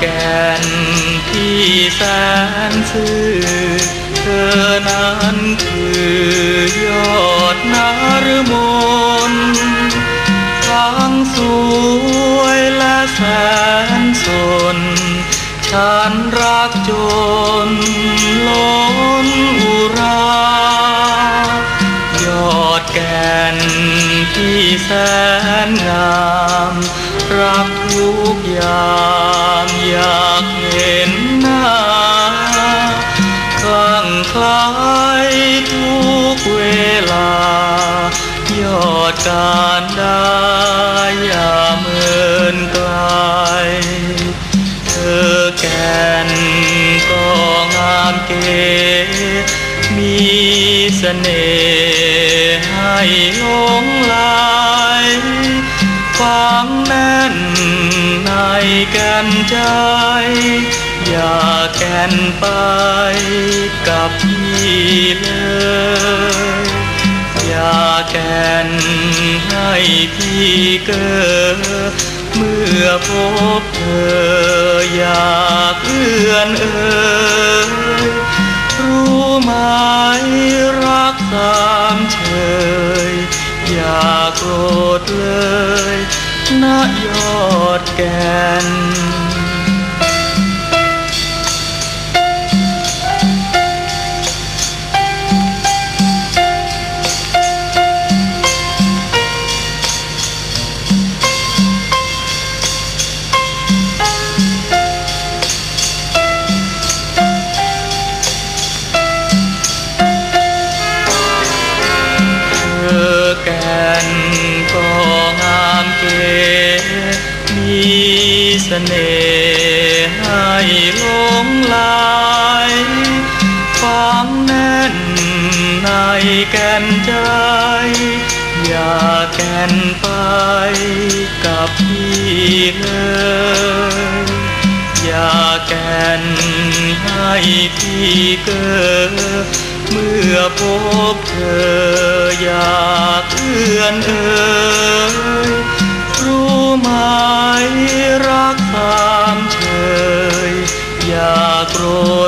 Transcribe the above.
แก่นที่แสนซื่อเธอนั้นคือยอดนารมนทั้งสวยและแสนสน ฉันรักจนล้นอุรา ยอดแก่นที่แสนงาม รักทุกอย่าง อยากเห็นหน้าคลั่งคล้ายทุกเวลา ยอดการได้อย่าเมินไกลเธอแก่นก็งามเก๋มีเสน่ห์ให้หลงไหลฟังแน่ นในกันใจ อย่าแก่นไปกับพี่เลย อย่าแก่นให้พี่เกิดเมื่อพบเธออยากเอื้อนเอ่ยรู้ไหมรักสา นะยอดแก่น มีเสน่ห์ให้หลงไหลฟังแน่นในแก่นใจ อย่าแก่นไปกับพี่เลยอย่าแก่นให้พี่เกิดเมื่อพบเธออยากเอื้อนเอ่า